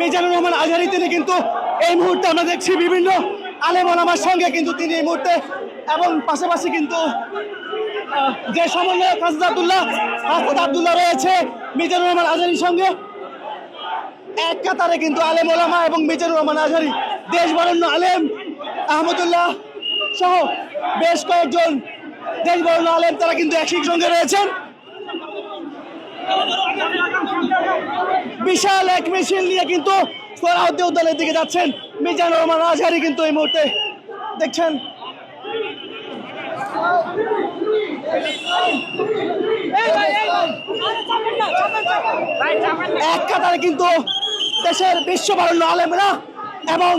মিজানুর রহমান আজহারি, তিনি কিন্তু এই মুহূর্তে আমরা দেখছি বিভিন্ন আলেম আমার সঙ্গে কিন্তু তিনি এই মুহূর্তে এবং পাশাপাশি কিন্তু যে সমন্বয়ক হাসদ আবদুল্লাহ হাসদ আবদুল্লাহ রয়েছে মিজানুর রহমান আজহারির সঙ্গে। এক কাতারে কিন্তু আলেম ওলামা এবং মিজানুর রহমান আজহারি দেশ বরণ্য আলেম আহমদুল্লাহ সহ বেশ কয়েকজন দেশ বরণ্য আলেম তারা কিন্তু একই সঙ্গে রয়েছেন। বিশাল এক মিছিল নিয়ে কিন্তু সোহরাউদ্দি উদ্যানের দিকে যাচ্ছেন। মিজানুর রহমান আজহারি কিন্তু এই মুহূর্তে দেখছেন। এক কাতারে কিন্তু দেশের বিশ্ববরণ্য আলেমরা এবং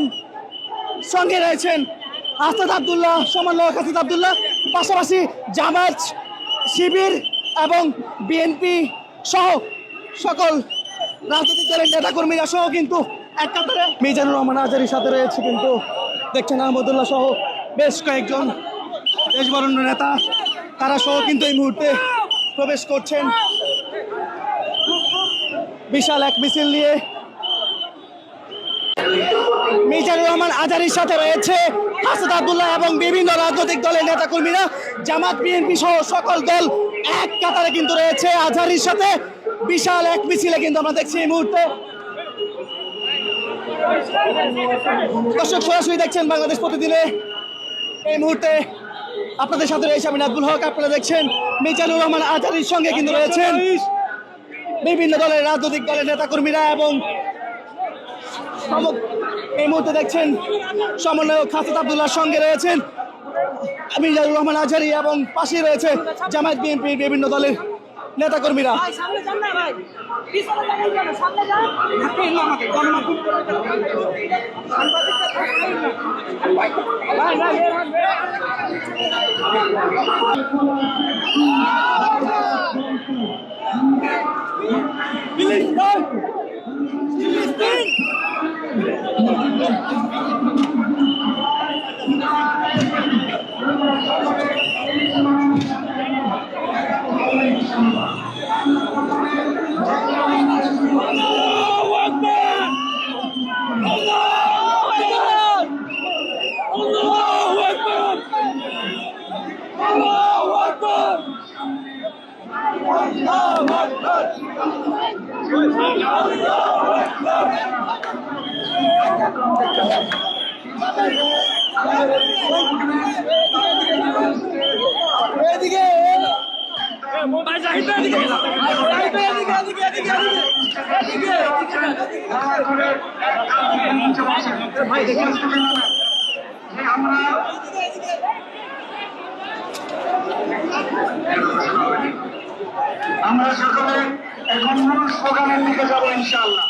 সঙ্গে রয়েছেন আসাদ আবদুল্লাহ সমন্বয়ক আসাদ আবদুল্লাহ। পাশাপাশি জামাত শিবির এবং বিএনপি সহ সকল রাজনৈতিক দলের নেতাকর্মীরা সহ কিন্তু এক মিজানুর রহমান আজারির সাথে রয়েছে কিন্তু দেখছেন আহমদুল্লাহ সহ বেশ কয়েকজন নেতা, তারা সহ কিন্তু এই মুহূর্তে প্রবেশ করছেন। বিশাল এক মিছিল নিয়ে মিজানুর রহমান আজারির সাথে রয়েছে হাসাদ আবদুল্লাহ এবং বিভিন্ন রাজনৈতিক দলের নেতাকর্মীরা। জামাত, বিএনপি সহ সকল দল এক কাতারে কিন্তু রয়েছে আজারির সাথে। বিশাল এক মিছিলে কিন্তু আমরা দেখছি এই মুহূর্তে। দর্শক সরাসরি দেখছেন বাংলাদেশ প্রতিদিনে। এই মুহূর্তে আপনাদের সাথে রয়েছে আমি নাজবুল হক আপনারা দেখছেন মিজানুর রহমান আজহারির সঙ্গে কিন্তু রয়েছেন বিভিন্ন দলের রাজনৈতিক দলের নেতাকর্মীরা এবং এই মুহূর্তে দেখছেন সমন্বয়ক খাসিদ আবদুল্লাহর সঙ্গে রয়েছেন মিজানুর রহমান আজহারি এবং পাশে রয়েছে জামায়াত বিএনপির বিভিন্ন দলের নেতাকর্মীরা। ভাই সামনে যান কেন সামনে যান ধাক্কাই না আমাকে গণমাধ্যম সাংবাদিকরা ধাক্কাই না ভাই বের হন, বের হন। আমরা সকলে এখন মূল স্লোগানের দিকে যাব ইনশাআল্লাহ।